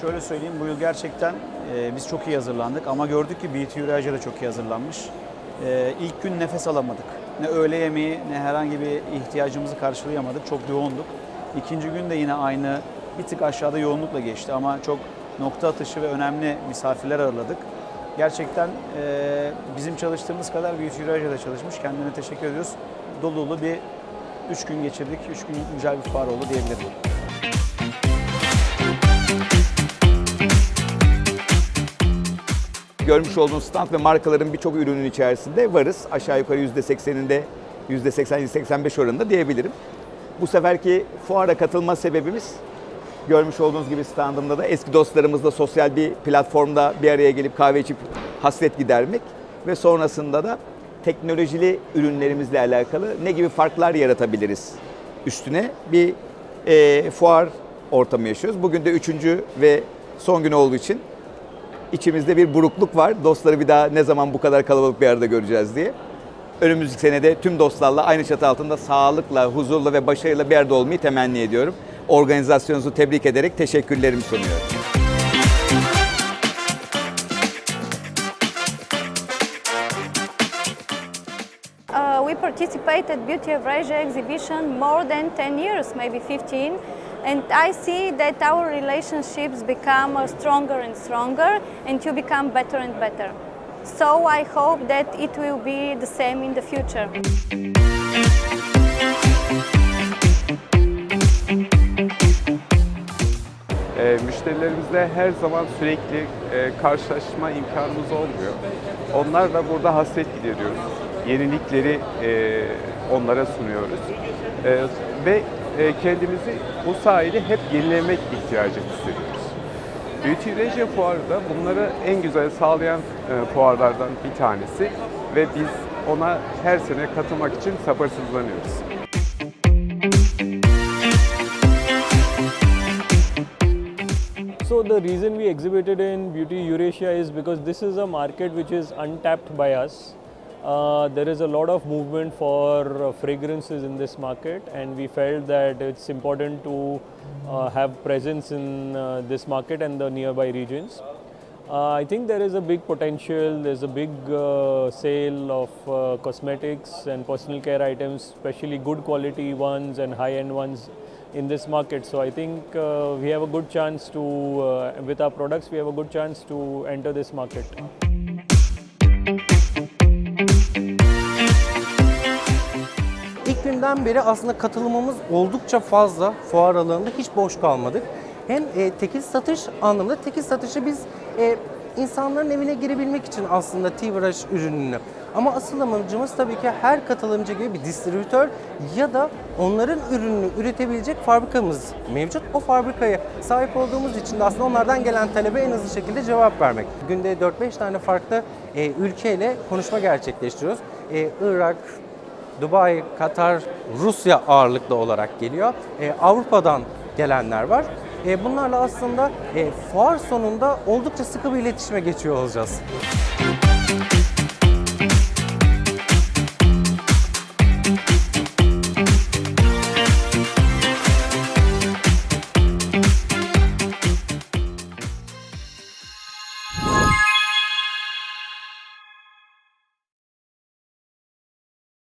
şöyle söyleyeyim, bu yıl gerçekten e, biz çok iyi hazırlandık ama gördük ki BT Eurasia da çok iyi hazırlanmış. E, ilk gün nefes alamadık. Ne öğle yemeği ne herhangi bir ihtiyacımızı karşılayamadık. Çok yoğunduk. İkinci gün de yine aynı bir tık aşağıda yoğunlukla geçti ama çok nokta atışı ve önemli misafirler ağırladık. Gerçekten e, bizim çalıştığımız kadar BT Eurasia da çalışmış. Kendine teşekkür ediyoruz. Dolu dolu bir üç gün geçirdik. Üç gün güzel bir fuar oldu diyebilirim. Görmüş olduğunuz stand ve markaların birçok ürünün içerisinde varız. Aşağı yukarı %80'inde, %80-85 oranında diyebilirim. Bu seferki fuara katılma sebebimiz görmüş olduğunuz gibi standımda da eski dostlarımızla sosyal bir platformda bir araya gelip kahve içip hasret gidermek ve sonrasında da teknolojili ürünlerimizle alakalı ne gibi farklar yaratabiliriz üstüne bir e, fuar ortamı yaşıyoruz. Bugün de üçüncü ve son gün olduğu için İçimizde bir burukluk var. Dostları bir daha ne zaman bu kadar kalabalık bir arada göreceğiz diye. Önümüzdeki senede tüm dostlarla aynı çatı altında sağlıkla, huzurla ve başarıyla bir arada olmayı temenni ediyorum. Organizasyonunuzu tebrik ederek teşekkürlerimi sunuyorum. Uh, we participated Beauty of Asia exhibition more than 10 years, maybe 15, and I see that our relationships become uh, stronger and stronger and you become better and better. So I hope that it will be the same in the future. E, müşterilerimizle her zaman sürekli e, karşılaşma imkanımız olmuyor. Onlar da burada hasret gideriyoruz. Yenilikleri e, onlara sunuyoruz. E, ve kendimizi bu sayede hep yenilemek ihtiyacı hissediyoruz. Beauty Eurasia Fuarı da bunları en güzel sağlayan e, fuarlardan bir tanesi ve biz ona her sene katılmak için sabırsızlanıyoruz. So the reason we exhibited in Beauty Eurasia is because this is a market which is untapped by us. Uh, there is a lot of movement for uh, fragrances in this market, and we felt that it's important to uh, have presence in uh, this market and the nearby regions. Uh, I think there is a big potential. There's a big uh, sale of uh, cosmetics and personal care items, especially good quality ones and high end ones in this market. So I think uh, we have a good chance to, uh, with our products, we have a good chance to enter this market. İlk günden beri aslında katılımımız oldukça fazla fuar alanında hiç boş kalmadık. Hem e, tekil satış anlamında tekil satışı biz e, insanların evine girebilmek için aslında T-Brush ürününü ama asıl amacımız tabii ki her katılımcı gibi bir distribütör ya da onların ürününü üretebilecek fabrikamız mevcut. O fabrikaya sahip olduğumuz için de aslında onlardan gelen talebe en hızlı şekilde cevap vermek. Günde 4-5 tane farklı e, ülkeyle konuşma gerçekleştiriyoruz. E, Irak, Dubai, Katar, Rusya ağırlıklı olarak geliyor. E, Avrupa'dan gelenler var. E, bunlarla aslında e, fuar sonunda oldukça sıkı bir iletişime geçiyor olacağız.